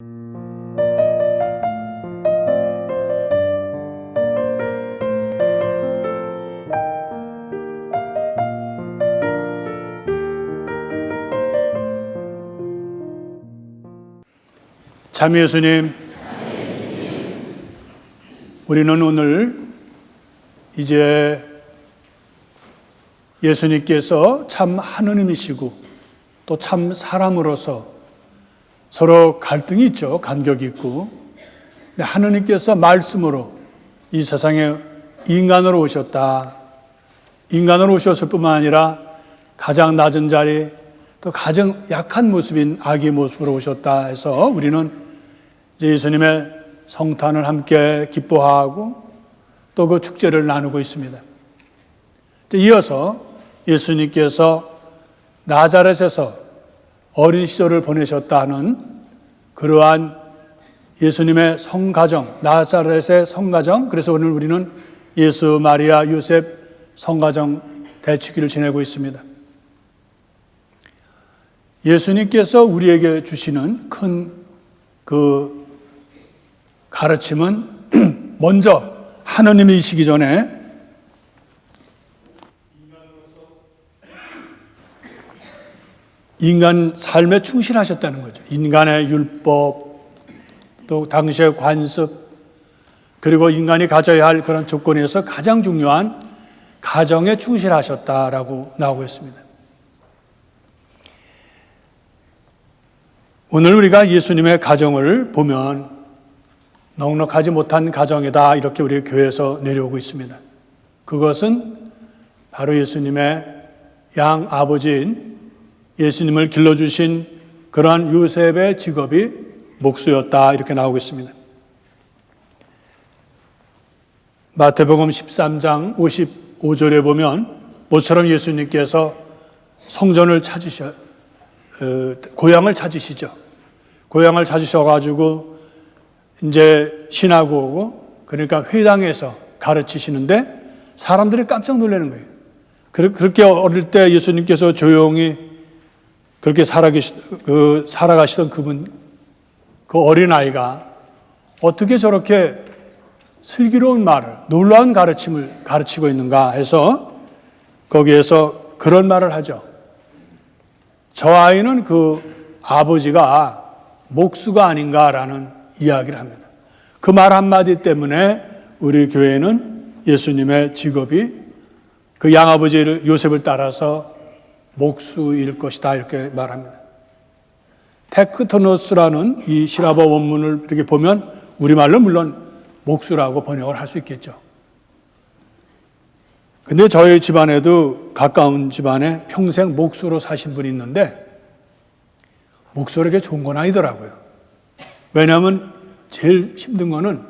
참 예수님, 우리는 오늘 이제 예수님께서 참 하느님이시고 또 참 사람으로서 서로 갈등이 있죠. 간격이 있고. 근데 하느님께서 말씀으로 이 세상에 인간으로 오셨다. 인간으로 오셨을 뿐만 아니라 가장 낮은 자리 또 가장 약한 모습인 아기의 모습으로 오셨다 해서 우리는 이제 예수님의 성탄을 함께 기뻐하고 또 그 축제를 나누고 있습니다. 이어서 예수님께서 나자렛에서 어린 시절을 보내셨다는 그러한 예수님의 성가정, 나자렛의 성가정, 그래서 오늘 우리는 예수, 마리아, 요셉 성가정 대축기를 지내고 있습니다. 예수님께서 우리에게 주시는 큰 그 가르침은 먼저 하느님이시기 전에 인간 삶에 충실하셨다는 거죠. 인간의 율법, 또 당시의 관습, 그리고 인간이 가져야 할 그런 조건에서 가장 중요한 가정에 충실하셨다라고 나오고 있습니다. 오늘 우리가 예수님의 가정을 보면 넉넉하지 못한 가정이다 이렇게 우리 교회에서 내려오고 있습니다. 그것은 바로 예수님의 양 아버지인 예수님을 길러주신 그러한 요셉의 직업이 목수였다 이렇게 나오고 있습니다. 마태복음 13장 55절에 보면 모처럼 예수님께서 성전을 찾으셔 어, 고향을 찾으시죠. 고향을 찾으셔가지고 이제 신하고 그러니까 회당에서 가르치시는데 사람들이 깜짝 놀라는 거예요. 그렇게 어릴 때 예수님께서 조용히 그렇게 살아계시, 그, 살아가시던 그분, 그 어린아이가 어떻게 저렇게 슬기로운 말을, 놀라운 가르침을 가르치고 있는가 해서 거기에서 그런 말을 하죠. 저 아이는 그 아버지가 목수가 아닌가라는 이야기를 합니다. 그 말 한마디 때문에 우리 교회는 예수님의 직업이 그 양아버지를 요셉을 따라서 목수일 것이다 이렇게 말합니다. 테크토노스라는 이 시라버 원문을 이렇게 보면 우리말로 물론 목수라고 번역을 할 수 있겠죠. 근데 저희 집안에도 가까운 집안에 평생 목수로 사신 분이 있는데 목수에게 좋은 건 아니더라고요. 왜냐하면 제일 힘든 거는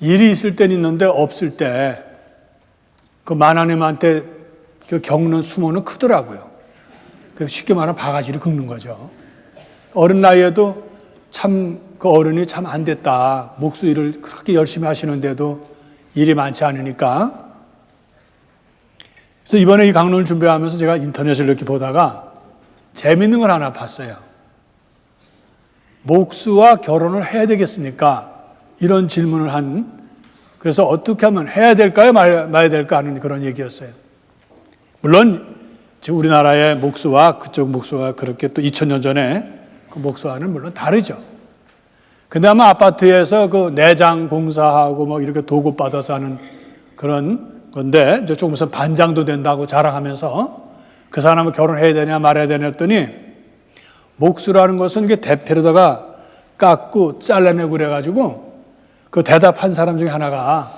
일이 있을 땐 있는데 없을 때 그 만화님한테 그 겪는 수모는 크더라고요. 그 쉽게 말하면 바가지를 긁는 거죠. 어른 나이에도 참 그 어른이 참 안 됐다. 목수 일을 그렇게 열심히 하시는데도 일이 많지 않으니까. 그래서 이번에 이 강론을 준비하면서 제가 인터넷을 이렇게 보다가 재밌는 걸 하나 봤어요. 목수와 결혼을 해야 되겠습니까? 이런 질문을 한, 그래서 어떻게 하면 해야 될까요? 말, 말아야 될까 하는 그런 얘기였어요. 물론, 지금 우리나라의 목수와 그쪽 목수와 그렇게 또 2000년 전에 그 목수와는 물론 다르죠. 근데 아마 아파트에서 그 내장 공사하고 뭐 이렇게 도급 받아서 하는 그런 건데, 이제 조금 있으면 반장도 된다고 자랑하면서 그 사람은 결혼해야 되냐 말아야 되냐 했더니 목수라는 것은 이게 대패로다가 깎고 잘라내고 그래가지고 그 대답한 사람 중에 하나가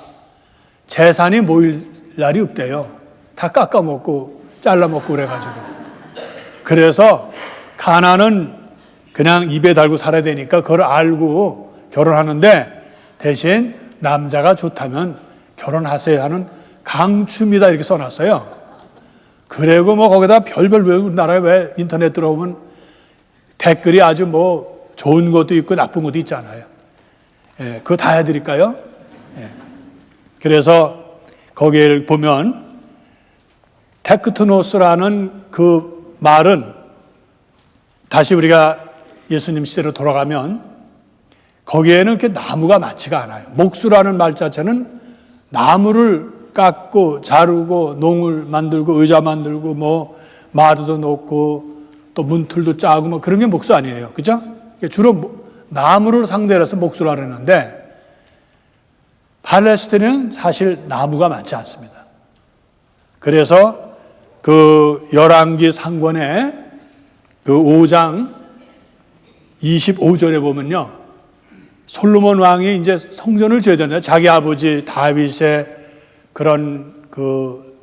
재산이 모일 날이 없대요. 다 깎아먹고 잘라먹고 그래가지고. 그래서 가난은 그냥 입에 달고 살아야 되니까 그걸 알고 결혼하는데 대신 남자가 좋다면 결혼하세요 하는 강추입니다 이렇게 써놨어요. 그리고 뭐 거기다 별별 왜 우리나라에 왜 인터넷 들어오면 댓글이 아주 뭐 좋은 것도 있고 나쁜 것도 있잖아요. 예, 그거 다 해드릴까요? 예. 그래서 거기를 보면 테크토노스라는 그 말은 다시 우리가 예수님 시대로 돌아가면 거기에는 이렇게 나무가 많지가 않아요. 목수라는 말 자체는 나무를 깎고 자르고 농을 만들고 의자 만들고 뭐 마루도 놓고 또 문틀도 짜고 뭐 그런 게 목수 아니에요. 그죠? 주로 뭐 나무를 상대로 해서 목수라 그러는데 팔레스틴은 사실 나무가 많지 않습니다. 그래서 그 열왕기 상권의 그 5장 25절에 보면요. 솔로몬 왕이 이제 성전을 지어야 되는데 자기 아버지 다윗의 그런 그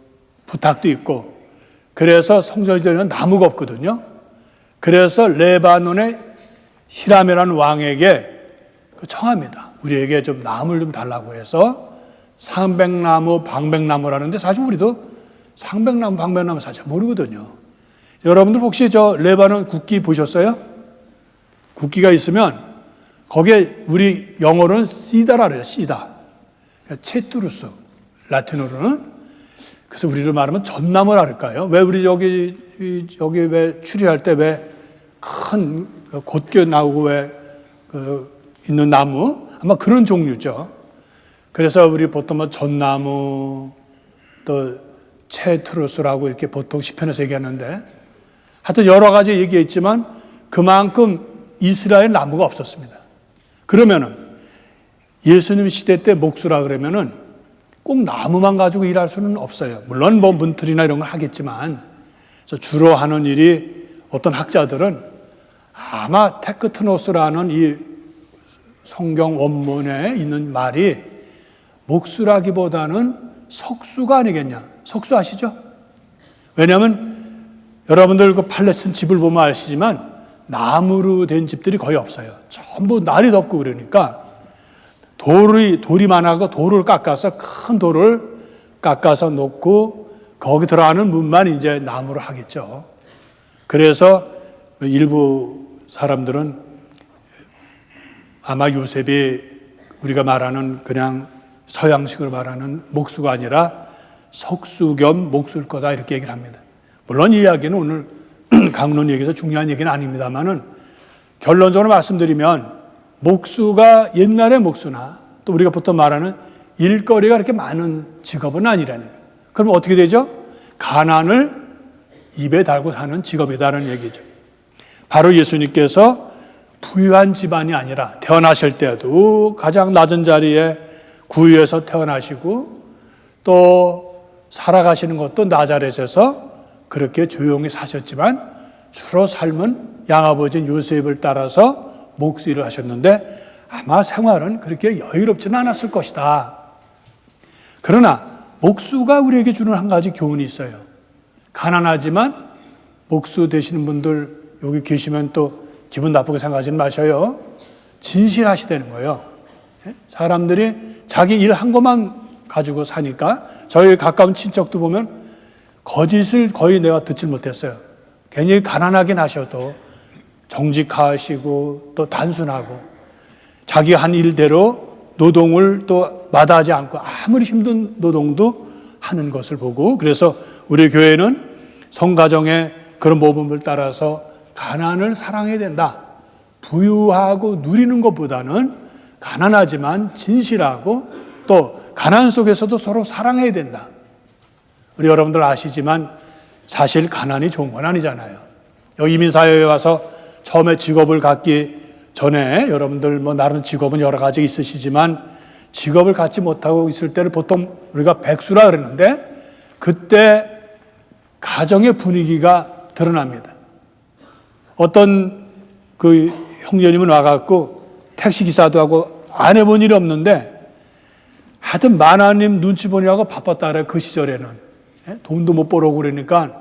부탁도 있고 그래서 성전을 지으려면 나무가 없거든요. 그래서 레바논의 히람이라는 왕에게 그 청합니다. 우리에게 좀 나무를 좀 달라고 해서 상백나무, 방백나무라는데 사실 우리도 상백나무, 방백나무 사실 모르거든요. 여러분들 혹시 저 레바논 국기 보셨어요? 국기가 있으면 거기에 우리 영어로는 시다라 그래요. 시다. 체투루스. 라틴어로는. 그래서 우리로 말하면 전나무라 그럴까요? 왜 우리 여기, 여기 왜 추리할 때 왜 큰 곧게 나오고 왜 그 있는 나무? 아마 그런 종류죠. 그래서 우리 보통 뭐 전나무 또 체투루스라고 이렇게 보통 시편에서 얘기하는데 하여튼 여러 가지 얘기했지만 그만큼 이스라엘 나무가 없었습니다. 그러면은 예수님 시대 때 목수라 그러면은 꼭 나무만 가지고 일할 수는 없어요. 물론 뭐 문틀이나 이런 걸 하겠지만 주로 하는 일이 어떤 학자들은 아마 테크트노스라는 이 성경 원문에 있는 말이 목수라기보다는 석수가 아니겠냐. 석수 아시죠? 왜냐하면 여러분들 그 팔레스틴 집을 보면 아시지만 나무로 된 집들이 거의 없어요. 전부 날이 덥고 그러니까 돌이 돌이 많아서 돌을 깎아서 큰 돌을 깎아서 놓고 거기 들어가는 문만 이제 나무로 하겠죠. 그래서 일부 사람들은 아마 요셉이 우리가 말하는 그냥 서양식으로 말하는 목수가 아니라 석수 겸 목수일 거다 이렇게 얘기를 합니다. 물론 이 이야기는 오늘 강론 얘기에서 중요한 얘기는 아닙니다만은 결론적으로 말씀드리면 목수가 옛날의 목수나 또 우리가 보통 말하는 일거리가 그렇게 많은 직업은 아니라는 거예요. 그럼 어떻게 되죠? 가난을 입에 달고 사는 직업이다라는 얘기죠. 바로 예수님께서 부유한 집안이 아니라 태어나실 때도 가장 낮은 자리에 구유에서 태어나시고 또 살아가시는 것도 나자렛에서 그렇게 조용히 사셨지만 주로 삶은 양아버지인 요셉을 따라서 목수일을 하셨는데 아마 생활은 그렇게 여유롭지는 않았을 것이다. 그러나 목수가 우리에게 주는 한 가지 교훈이 있어요. 가난하지만 목수 되시는 분들 여기 계시면 또 기분 나쁘게 생각하지는 마셔요. 진실하시다는 거예요. 예? 사람들이 자기 일 한 것만 가지고 사니까 저희 가까운 친척도 보면 거짓을 거의 내가 듣질 못했어요. 괜히 가난하긴 하셔도 정직하시고 또 단순하고 자기 한 일대로 노동을 또 마다하지 않고 아무리 힘든 노동도 하는 것을 보고 그래서 우리 교회는 성가정의 그런 모범을 따라서 가난을 사랑해야 된다. 부유하고 누리는 것보다는 가난하지만 진실하고 또 가난 속에서도 서로 사랑해야 된다. 우리 여러분들 아시지만 사실 가난이 좋은 건 아니잖아요. 여기 이민사회에 와서 처음에 직업을 갖기 전에 여러분들 뭐 나름 직업은 여러 가지 있으시지만 직업을 갖지 못하고 있을 때를 보통 우리가 백수라 그러는데 그때 가정의 분위기가 드러납니다. 어떤 그 형제님은 와갖고 택시기사도 하고 안 해본 일이 없는데 하여튼 만화님 눈치 보느라고 바빴다 그래 그 시절에는 예? 돈도 못 벌어오고 그러니까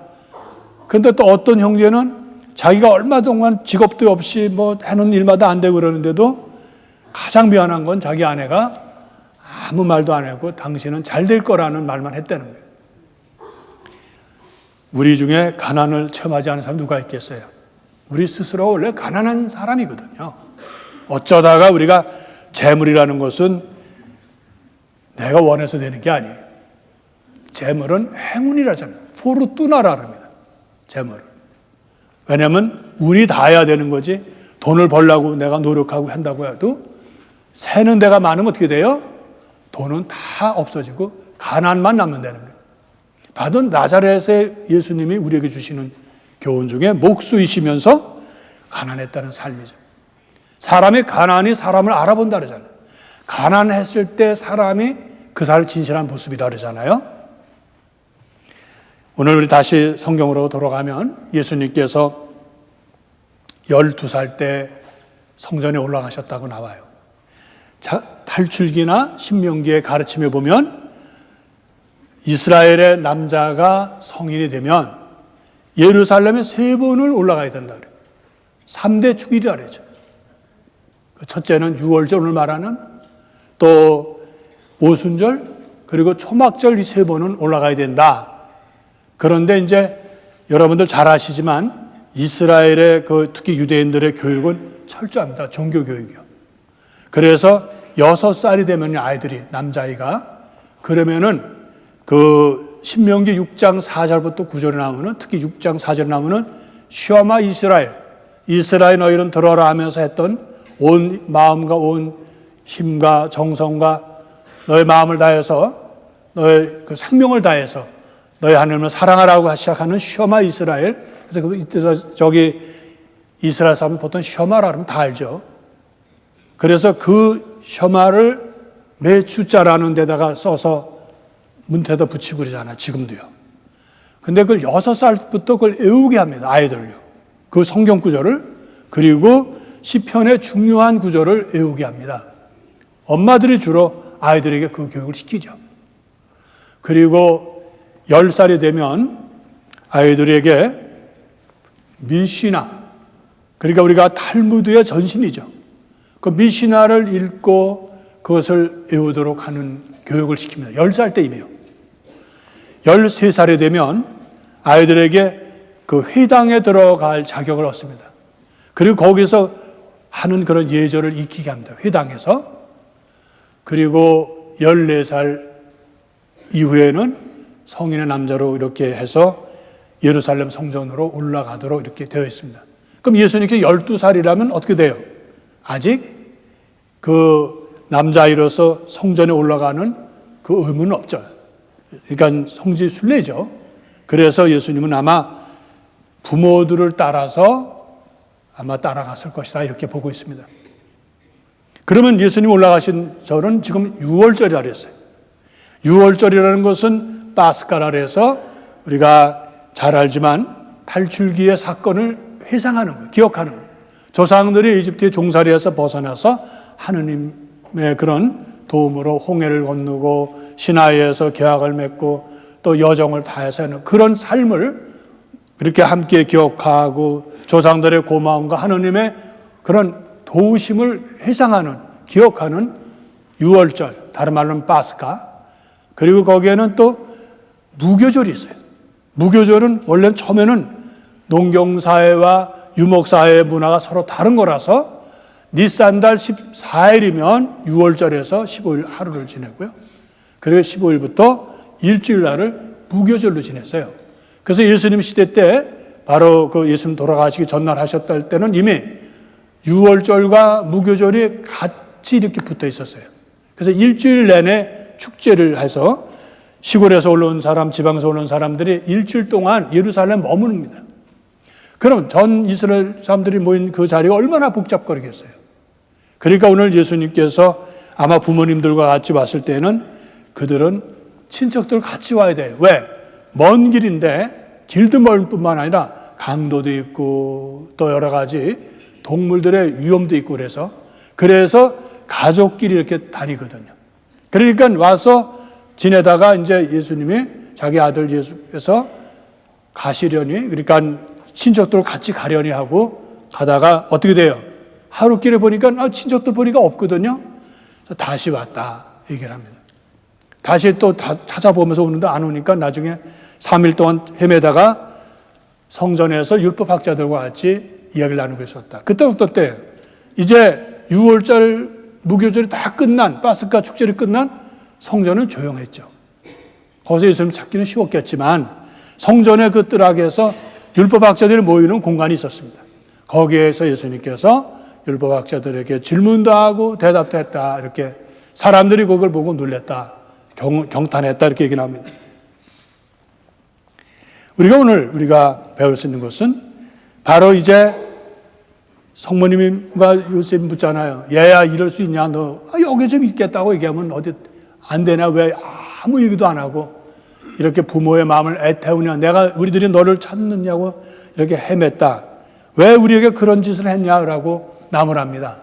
근데 또 어떤 형제는 자기가 얼마 동안 직업도 없이 뭐 하는 일마다 안 되고 그러는데도 가장 미안한 건 자기 아내가 아무 말도 안 하고 당신은 잘 될 거라는 말만 했다는 거예요. 우리 중에 가난을 체험하지 않은 사람 누가 있겠어요? 우리 스스로 원래 가난한 사람이거든요. 어쩌다가 우리가 재물이라는 것은 내가 원해서 되는 게 아니에요. 재물은 행운이라잖아요. 포르뚜나라 합니다. 재물은. 왜냐하면 운이 닿아야 되는 거지 돈을 벌라고 내가 노력하고 한다고 해도 새는 데가 많으면 어떻게 돼요? 돈은 다 없어지고 가난만 남는다는 거예요. 받은 나자렛의 예수님이 우리에게 주시는 교훈 중에 목수이시면서 가난했다는 삶이죠. 사람의 가난이 사람을 알아본다 그러잖아요. 가난했을 때 사람이 그 사람을 진실한 모습이라 그러잖아요. 오늘 우리 다시 성경으로 돌아가면 예수님께서 12살 때 성전에 올라가셨다고 나와요. 자, 탈출기나 신명기의 가르침에 보면 이스라엘의 남자가 성인이 되면 예루살렘에 세 번을 올라가야 된다 그래요. 3대 축일이라 그러죠. 그 첫째는 유월절 을 말하는 또 오순절 그리고 초막절 이 세 번은 올라가야 된다. 그런데 이제 여러분들 잘 아시지만 이스라엘의 그 특히 유대인들의 교육은 철저합니다. 종교 교육이요. 그래서 여섯 살이 되면 아이들이 남자아이가 그러면은 그 신명기 6장 4절부터 9절에 나오면은 특히 6장 4절에 나오면은 시험아 이스라엘 이스라엘 너희는 들어라 하면서 했던 온 마음과 온 힘과 정성과 너의 마음을 다해서 너의 그 생명을 다해서 너희 하나님을 사랑하라고 시작하는 시험아 이스라엘 그래서 그 이때 저기 이스라엘 사람은 보통 시험아라 그러면 다 알죠. 그래서 그 셔마를 매 주자라는 데다가 써서 문태도 붙이고 그러잖아, 지금도요. 근데 그걸 여섯 살부터 그걸 외우게 합니다, 아이들을요. 그 성경 구절을. 그리고 시편의 중요한 구절을 외우게 합니다. 엄마들이 주로 아이들에게 그 교육을 시키죠. 그리고 열살이 되면 아이들에게 미시나, 그러니까 우리가 탈무드의 전신이죠. 그 미시나를 읽고 그것을 외우도록 하는 교육을 시킵니다. 10살 때이에요. 13살이 되면 아이들에게 그 회당에 들어갈 자격을 얻습니다. 그리고 거기서 하는 그런 예절을 익히게 합니다. 회당에서. 그리고 14살 이후에는 성인의 남자로 이렇게 해서 예루살렘 성전으로 올라가도록 이렇게 되어 있습니다. 그럼 예수님께 12살이라면 어떻게 돼요? 아직 그 남자아이로서 성전에 올라가는 그 의무는 없죠. 그러니까 성지 순례죠. 그래서 예수님은 아마 부모들을 따라서 아마 따라갔을 것이다 이렇게 보고 있습니다. 그러면 예수님 올라가신 절은 지금 6월절이라 그랬어요. 6월절이라는 것은 바스카라 그래서 우리가 잘 알지만 탈출기의 사건을 회상하는 거예요. 기억하는 거예요. 조상들이 이집트의 종살이에서 벗어나서 하느님의 그런 도움으로 홍해를 건너고 시나이에서 계약을 맺고 또 여정을 다해서 하는 그런 삶을 그렇게 함께 기억하고 조상들의 고마움과 하느님의 그런 도우심을 회상하는 기억하는 유월절 다른 말로는 파스카 그리고 거기에는 또 무교절이 있어요. 무교절은 원래 처음에는 농경사회와 유목사회의 문화가 서로 다른 거라서 니산달 14일이면 6월절에서 15일 하루를 지내고요. 그리고 15일부터 일주일 날을 무교절로 지냈어요. 그래서 예수님 시대 때 바로 그 예수님 돌아가시기 전날 하셨다 때는 이미 6월절과 무교절이 같이 이렇게 붙어 있었어요. 그래서 일주일 내내 축제를 해서 시골에서 올라온 사람, 지방에서 올라온 사람들이 일주일 동안 예루살렘 머무릅니다. 그럼 전 이스라엘 사람들이 모인 그 자리가 얼마나 복잡거리겠어요. 그러니까 오늘 예수님께서 아마 부모님들과 같이 왔을 때는 그들은 친척들 같이 와야 돼요. 왜? 먼 길인데 길도 멀 뿐만 아니라 강도도 있고 또 여러 가지 동물들의 위험도 있고 그래서 그래서 가족끼리 이렇게 다니거든요. 그러니까 와서 지내다가 이제 예수님이 자기 아들 예수께서 가시려니 그러니까 친척들 같이 가려니 하고 가다가 어떻게 돼요? 하루길에 보니까 아, 친척들 보니까 없거든요. 그래서 다시 왔다 얘기를 합니다. 다시 또 찾아보면서 오는데 안 오니까 나중에 3일 동안 헤매다가 성전에서 율법학자들과 같이 이야기를 나누고 있었다. 그때 어떤 때 이제 6월절 무교절이 다 끝난 파스카 축제를 끝난 성전은 조용했죠. 거기서 예수님 찾기는 쉬웠겠지만 성전의 그 뜰락에서 율법학자들이 모이는 공간이 있었습니다. 거기에서 예수님께서 율법학자들에게 질문도 하고 대답도 했다. 이렇게 사람들이 그걸 보고 놀랬다. 경, 경탄했다. 이렇게 얘기 나옵니다. 우리가 오늘 우리가 배울 수 있는 것은 바로 이제 성모님과 요셉 묻잖아요. 얘야 이럴 수 있냐? 너 아, 여기 좀 있겠다고 얘기하면 어디 안 되냐? 왜 아무 얘기도 안 하고 이렇게 부모의 마음을 애태우냐? 내가 우리들이 너를 찾느냐고 이렇게 헤맸다. 왜 우리에게 그런 짓을 했냐라고 나무랍니다.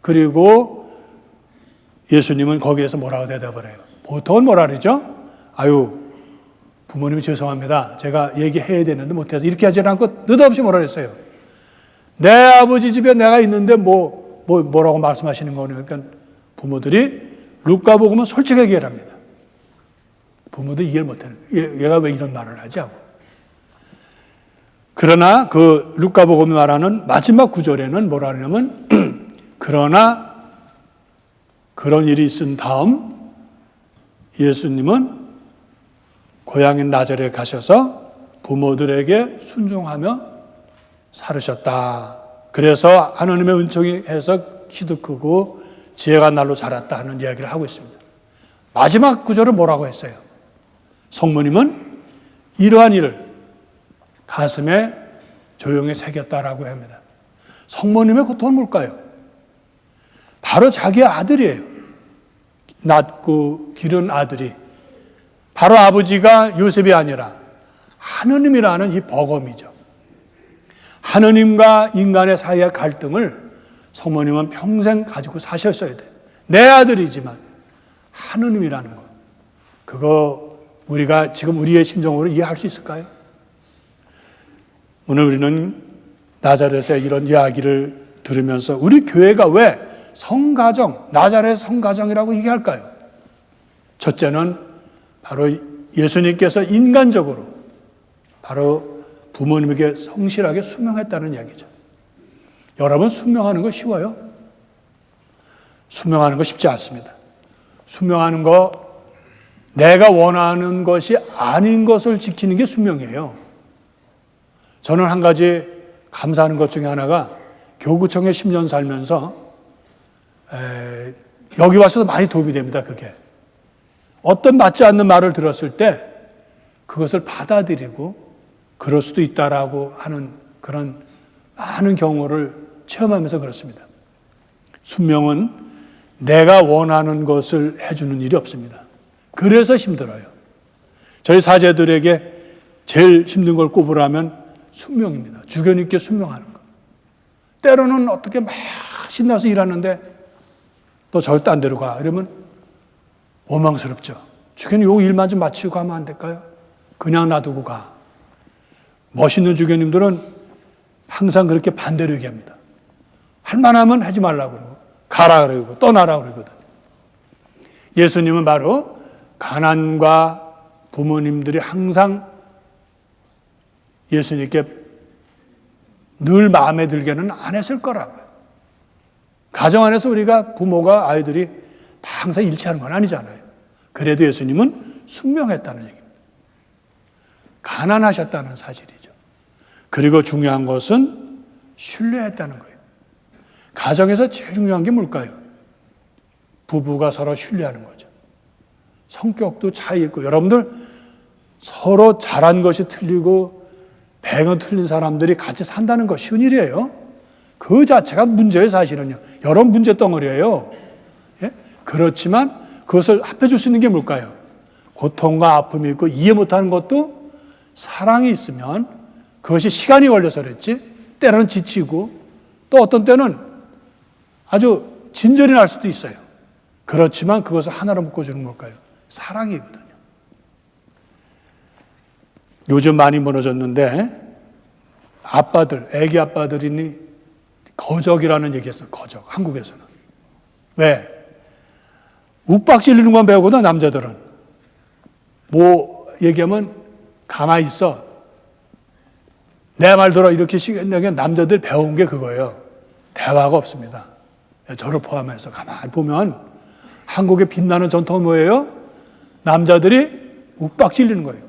그리고 예수님은 거기에서 뭐라고 대답을 해요? 보통은 뭐라 그러죠? 아유, 부모님이 죄송합니다. 제가 얘기해야 되는데 못해서 이렇게 하지 않고 느닷없이 뭐라 그랬어요? 내 아버지 집에 내가 있는데 뭐, 뭐 뭐라고 말씀하시는 거냐. 그러니까 부모들이 루카복음은 솔직하게 얘기합니다. 부모도 이해를 못하는 얘, 얘가 왜 이런 말을 하지 하고. 그러나 그 루카복음이 말하는 마지막 구절에는 뭐라 하냐면 그러나 그런 일이 있은 다음 예수님은 고향인 나절에 가셔서 부모들에게 순종하며 살으셨다. 그래서 하나님의 은총이 해서 키도 크고 지혜가 날로 자랐다 하는 이야기를 하고 있습니다. 마지막 구절은 뭐라고 했어요? 성모님은 이러한 일을 가슴에 조용히 새겼다라고 합니다. 성모님의 고통은 뭘까요? 바로 자기 아들이에요. 낳고 기른 아들이. 바로 아버지가 요셉이 아니라 하느님이라는 이 버검이죠. 하느님과 인간의 사이의 갈등을 성모님은 평생 가지고 사셨어야 돼. 내 아들이지만 하느님이라는 것. 그거 우리가 지금 우리의 심정으로 이해할 수 있을까요? 오늘 우리는 나자렛의 이런 이야기를 들으면서 우리 교회가 왜 성가정, 나자렛 성가정이라고 얘기할까요? 첫째는 바로 예수님께서 인간적으로 바로 부모님에게 성실하게 수명했다는 이야기죠. 여러분, 수명하는 거 쉬워요? 수명하는 거 쉽지 않습니다. 수명하는 거 내가 원하는 것이 아닌 것을 지키는 게 수명이에요. 저는 한 가지 감사하는 것 중에 하나가 교구청에 10년 살면서 에, 여기 와서도 많이 도움이 됩니다, 그게. 어떤 맞지 않는 말을 들었을 때 그것을 받아들이고 그럴 수도 있다라고 하는 그런 많은 경우를 체험하면서 그렇습니다. 순명은 내가 원하는 것을 해주는 일이 없습니다. 그래서 힘들어요. 저희 사제들에게 제일 힘든 걸 꼽으라면 순명입니다. 있게 순명하는 거. 때로는 어떻게 막 신나서 일하는데 너 절대 안 데려가. 이러면 원망스럽죠. 주견이 요 일만 좀 마치고 가면 안 될까요? 그냥 놔두고 가. 멋있는 주교님들은 항상 그렇게 반대로 얘기합니다. 할 만하면 하지 말라고 그러고, 가라 그러고, 떠나라 그러거든. 예수님은 바로 가난과 부모님들이 항상 예수님께 늘 마음에 들게는 안 했을 거라고요. 가정 안에서 우리가 부모가 아이들이 다 항상 일치하는 건 아니잖아요. 그래도 예수님은 순명했다는 얘기입니다. 가난하셨다는 사실이죠. 그리고 중요한 것은 신뢰했다는 거예요. 가정에서 제일 중요한 게 뭘까요? 부부가 서로 신뢰하는 거죠. 성격도 차이 있고 여러분들 서로 잘한 것이 틀리고 배가 틀린 사람들이 같이 산다는 거 쉬운 일이에요. 그 자체가 문제예요, 사실은요. 여러 문제 덩어리예요. 예? 그렇지만 그것을 합해줄 수 있는 게 뭘까요? 고통과 아픔이 있고 이해 못하는 것도 사랑이 있으면 그것이 시간이 걸려서 그랬지. 때로는 지치고 또 어떤 때는 아주 진절이 날 수도 있어요. 그렇지만 그것을 하나로 묶어주는 걸까요? 사랑이거든요. 요즘 많이 무너졌는데 아빠들, 애기 아빠들이니 거적이라는 얘기했어요. 거적. 한국에서는. 왜? 욱박 질리는 건 배우거든, 남자들은. 뭐 얘기하면 가만히 있어. 내 말 들어 이렇게 시간내게 남자들 배운 게 그거예요. 대화가 없습니다. 저를 포함해서 가만히 보면 한국의 빛나는 전통은 뭐예요? 남자들이 욱박 질리는 거예요.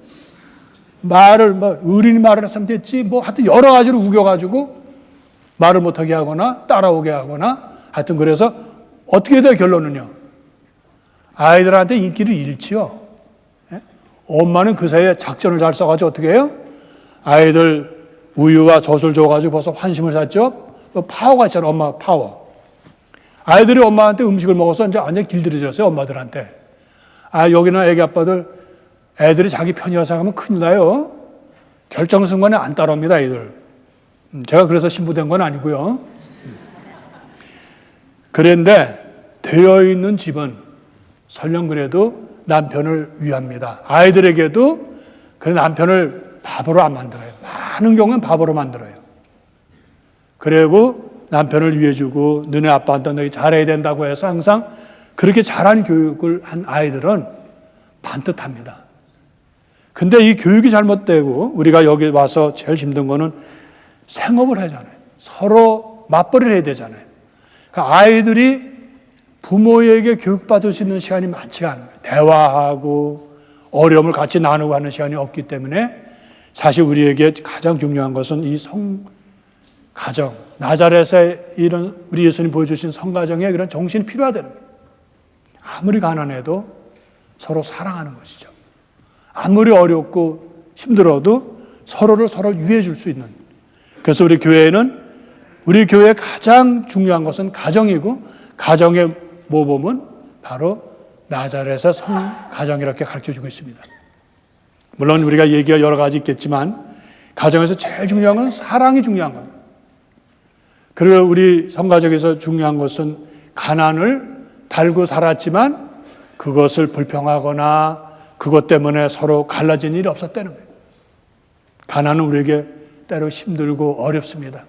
말을 뭐 어린이 말을 했으면 됐지 뭐 하여튼 여러 가지로 우겨가지고 말을 못하게 하거나 따라오게 하거나 하여튼 그래서 어떻게 돼 결론은요? 아이들한테 인기를 잃지요. 예? 엄마는 그 사이에 작전을 잘 써가지고 어떻게 해요? 아이들 우유와 젖을 줘가지고 벌써 환심을 샀죠? 또 파워가 있잖아, 엄마 파워. 아이들이 엄마한테 음식을 먹어서 이제 완전 길들여졌어요, 엄마들한테. 아, 여기는 애기 아빠들, 애들이 자기 편이라 생각하면 큰일 나요. 결정 순간에 안 따라옵니다, 애들. 음, 제가 그래서 신부된 건 아니고요. 그런데 되어 있는 집은 설령 그래도 남편을 위합니다. 아이들에게도 그 남편을 바보로 안 만들어요. 많은 경우는 바보로 만들어요. 그리고 남편을 위해주고 너네 아빠한테 너희 잘해야 된다고 해서 항상 그렇게 잘한 교육을 한 아이들은 반듯합니다. 근데 이 교육이 잘못되고 우리가 여기 와서 제일 힘든 거는 생업을 하잖아요. 서로 맞벌이를 해야 되잖아요. 그러니까 아이들이 부모에게 교육받을 수 있는 시간이 많지가 않아요. 대화하고 어려움을 같이 나누고 하는 시간이 없기 때문에 사실 우리에게 가장 중요한 것은 이 성 가정 나자렛에 이런 우리 예수님 보여주신 성가정의 그런 정신이 필요하다는 거예요. 아무리 가난해도 서로 사랑하는 것이죠. 아무리 어렵고 힘들어도 서로를 서로 위해 줄 수 있는. 그래서 우리 교회는 우리 교회의 가장 중요한 것은 가정이고 가정의 모범은 바로 나자렛의 성 가정 이렇게 가르쳐 주고 있습니다. 물론 우리가 얘기가 여러 가지 있겠지만 가정에서 제일 중요한 건 사랑이 중요한 겁니다. 그리고 우리 성가족에서 중요한 것은 가난을 달고 살았지만 그것을 불평하거나 그것 때문에 서로 갈라진 일이 없었다는 거예요. 가난은 우리에게 때로 힘들고 어렵습니다.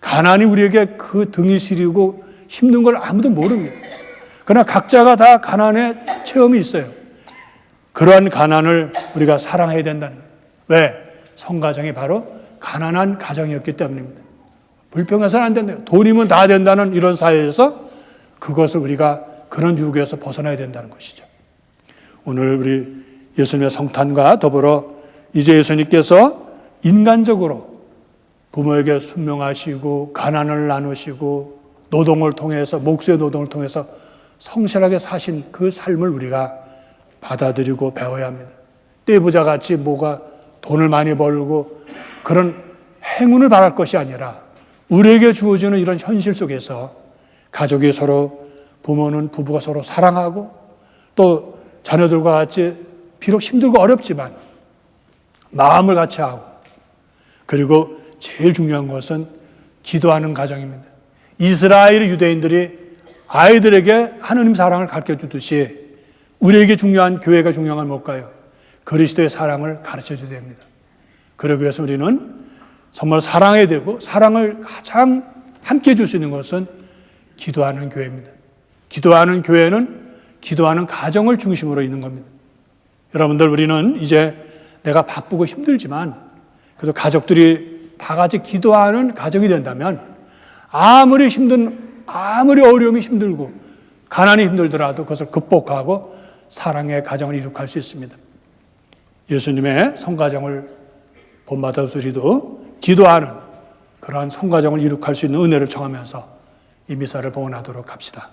가난이 우리에게 그 등이 시리고 힘든 걸 아무도 모릅니다. 그러나 각자가 다 가난의 체험이 있어요. 그러한 가난을 우리가 사랑해야 된다는 거예요. 왜? 성가정이 바로 가난한 가정이었기 때문입니다. 불평해서는 안 된다요. 돈이면 다 된다는 이런 사회에서 그것을 우리가 그런 유혹에서 벗어나야 된다는 것이죠. 오늘 우리 예수님의 성탄과 더불어 이제 예수님께서 인간적으로 부모에게 순명하시고 가난을 나누시고 노동을 통해서 목수의 노동을 통해서 성실하게 사신 그 삶을 우리가 받아들이고 배워야 합니다. 떼부자 같이 뭐가 돈을 많이 벌고 그런 행운을 바랄 것이 아니라 우리에게 주어지는 이런 현실 속에서 가족이 서로 부모는 부부가 서로 사랑하고 또 자녀들과 같이 비록 힘들고 어렵지만 마음을 같이 하고 그리고 제일 중요한 것은 기도하는 가정입니다. 이스라엘 유대인들이 아이들에게 하느님 사랑을 가르쳐 주듯이 우리에게 중요한 교회가 중요한 건 뭘까요? 그리스도의 사랑을 가르쳐 줘야 됩니다. 그러기 위해서 우리는 정말 사랑해야 되고 사랑을 가장 함께 해줄 수 있는 것은 기도하는 교회입니다. 기도하는 교회는 기도하는 가정을 중심으로 있는 겁니다. 여러분들 우리는 이제 내가 바쁘고 힘들지만 그래도 가족들이 다 같이 기도하는 가정이 된다면 아무리 힘든 아무리 어려움이 힘들고 가난이 힘들더라도 그것을 극복하고 사랑의 가정을 이룩할 수 있습니다. 예수님의 성가정을 본받아 우리도 기도하는 그러한 성가정을 이룩할 수 있는 은혜를 청하면서 이 미사를 봉헌하도록 합시다.